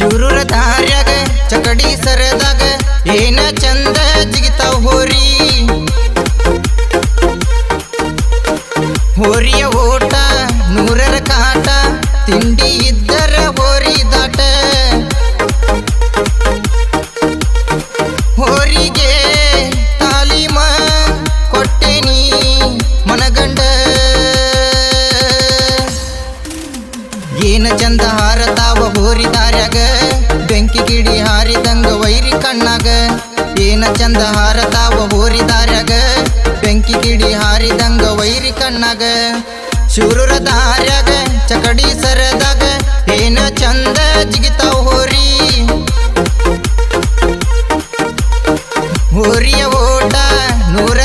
ಶಿವರೂರ ದಾರ್ಯಾಗ, ಚಕಡಿ ಸರದಾಗ, ಏನ ಚಂದ ಜಿಗಿತಾವ ಹೋರಿ. ಹೋರಿಯ ಓಟ, ನೂರರ ಕಾಟ, ತಿಂಡಿ ಇದ್ದರ ಹೋರಿ ದಾಟ. ಹೋರಿಗೆ ತಾಲೀಮ ಕೊಟ್ಟೇನಿ ಮನಗಂಡ. ಏನ ಚಂದ ಹಾರತಾವ ಗೋರಿ ದಾರ್ಯಾಗ, ಬೆಂಕಿ ಗಿಡಿ ಹಾರಿದಂಗ ವೈರಿ ಕಣ್ಣಾಗ. ಏನ ಚಂದ ಹಾರತಾವ ಹೋರಿ ದಾರ್ಯಾಗ, ಬೆಂಕಿ ಗಿಡಿ ಹಾರಿದಂಗ ವೈರಿ ಕಣ್ಣಾಗ. ಶೂರರ ದಾರ್ಯಾಗ, ಚಕಡಿ ಸರದಾಗ, ಏನ ಚಂದ ಜಿಗಿತಾವ ಹೋರಿ ಹೋರಿಯ ಓಟ ನೂರ